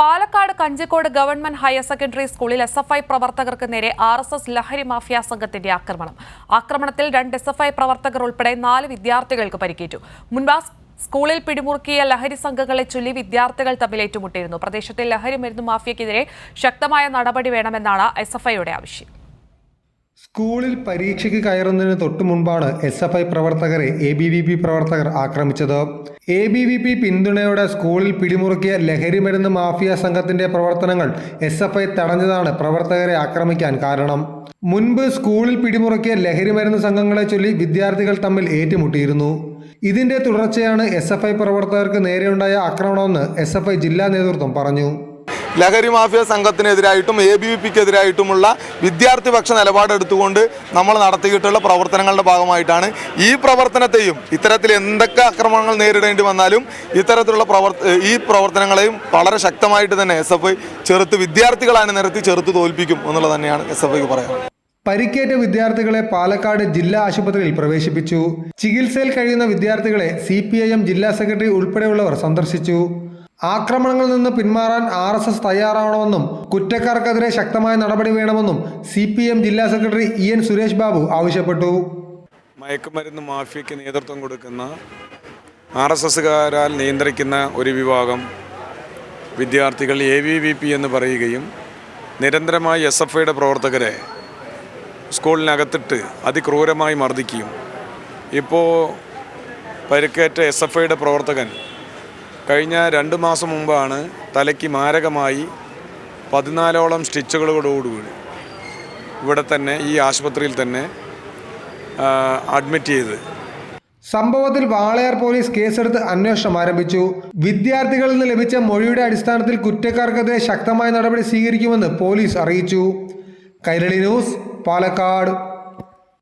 Palakkad Kanjikode government higher secondary സ്കൂളിൽ S F I പ്രവർത്തകർക്ക് നേരെ ആർ എസ് എസ് ലഹരി മാഫിയ സംഘത്തിന്റെ ആക്രമണം. ആക്രമണത്തിൽ രണ്ട് എസ് എഫ് ഐ പ്രവർത്തകർ ഉൾപ്പെടെ നാല് വിദ്യാർത്ഥികൾക്ക് പരിക്കേറ്റു. മുൻപ് സ്കൂളിൽ പിടിമുറുക്കിയ ലഹരി സംഘങ്ങളെ ചൊല്ലി വിദ്യാർത്ഥികൾ തമ്മിൽ ഏറ്റുമുട്ടിയിരുന്നു. പ്രദേശത്തെ ലഹരി മരുന്ന് മാഫിയക്കെതിരെ ശക്തമായ നടപടി വേണമെന്നാണ് എസ് എഫ് ഐയുടെ ആവശ്യം. സ്കൂളിൽ പരീക്ഷയ്ക്ക് കയറുന്നതിന് തൊട്ടു മുൻപാണ് എസ് എഫ് ഐ പ്രവർത്തകരെ എ ബി വി പി പ്രവർത്തകർ ആക്രമിച്ചത്. എ ബി വി പി പിന്തുണയോടെ സ്കൂളിൽ പിടിമുറുക്കിയ ലഹരിമരുന്ന് മാഫിയ സംഘത്തിന്റെ പ്രവർത്തനങ്ങൾ എസ് എഫ് ഐ തടഞ്ഞതാണ് പ്രവർത്തകരെ ആക്രമിക്കാൻ കാരണം. മുൻപ് സ്കൂളിൽ പിടിമുറുക്കിയ ലഹരിമരുന്ന് സംഘങ്ങളെ ചൊല്ലി വിദ്യാർത്ഥികൾ തമ്മിൽ ഏറ്റുമുട്ടിയിരുന്നു. ഇതിന്റെ തുടർച്ചയാണ് എസ് എഫ് ഐ പ്രവർത്തകർക്ക് നേരെയുണ്ടായ ആക്രമണമെന്ന് എസ് എഫ് ഐ ജില്ലാ നേതൃത്വം പറഞ്ഞു. ലഹരി മാഫിയ സംഘത്തിനെതിരായിട്ടും എ ബി വി പിക്കെതിരായിട്ടുമുള്ള വിദ്യാർത്ഥിപക്ഷ നിലപാടെടുത്തുകൊണ്ട് നമ്മൾ നടത്തിയിട്ടുള്ള പ്രവർത്തനങ്ങളുടെ ഭാഗമായിട്ടാണ് ഈ പ്രവർത്തനത്തെയും ഇത്തരത്തിൽ എന്തൊക്കെ ആക്രമണങ്ങൾ നേരിടേണ്ടി വന്നാലും ഇത്തരത്തിലുള്ള പ്രവർത്ത ഈ പ്രവർത്തനങ്ങളെയും വളരെ ശക്തമായിട്ട് തന്നെ എസ് എഫ് ഐ ചെറുത്ത് വിദ്യാർത്ഥികളാണ് നിരത്തി ചെറുത്ത് തോൽപ്പിക്കും എന്നുള്ളത് തന്നെയാണ് എസ് എഫ് ഐക്ക് പറയാനുള്ളത്. പരിക്കേറ്റ വിദ്യാർത്ഥികളെ പാലക്കാട് ജില്ലാ ആശുപത്രിയിൽ പ്രവേശിപ്പിച്ചു. ചികിത്സയിൽ കഴിയുന്ന വിദ്യാർത്ഥികളെ സി ജില്ലാ സെക്രട്ടറി ഉൾപ്പെടെയുള്ളവർ സന്ദർശിച്ചു. ആക്രമണങ്ങളിൽ നിന്ന് പിന്മാറാൻ ആർ എസ് എസ് തയ്യാറാവണമെന്നും കുറ്റക്കാർക്കെതിരെ ശക്തമായ നടപടി വേണമെന്നും സി പി എം ജില്ലാ secretary E N Suresh Babu ആവശ്യപ്പെട്ടു. മയക്കുമരുന്ന് മാഫിയയ്ക്ക് നേതൃത്വം കൊടുക്കുന്ന ആർ എസ് എസ്സുകാരാൽ നിയന്ത്രിക്കുന്ന ഒരു വിഭാഗം വിദ്യാർത്ഥികൾ എ വി വി പി എന്ന് പറയുകയും നിരന്തരമായി എസ് എഫ് ഐയുടെ പ്രവർത്തകരെ സ്കൂളിനകത്തിട്ട് അതിക്രൂരമായി മർദ്ദിക്കുകയും. ഇപ്പോൾ പരിക്കേറ്റ എസ് എഫ് ഐയുടെ പ്രവർത്തകൻ കഴിഞ്ഞ രണ്ട് മാസം മുമ്പാണ് തലയ്ക്ക് മാരകമായി പതിനാലോളം സ്റ്റിച്ചുകളോടുകൂടി ഇവിടെ തന്നെ ഈ ആശുപത്രിയിൽ തന്നെ അഡ്മിറ്റ് ചെയ്ത്. സംഭവത്തിൽ വാളയാർ പോലീസ് കേസെടുത്ത് അന്വേഷണം ആരംഭിച്ചു. വിദ്യാർത്ഥികളിൽ നിന്ന് ലഭിച്ച മൊഴിയുടെ അടിസ്ഥാനത്തിൽ കുറ്റക്കാർക്കെതിരെ ശക്തമായ നടപടി സ്വീകരിക്കുമെന്ന് പോലീസ് അറിയിച്ചു. കൈരളി ന്യൂസ് പാലക്കാട്.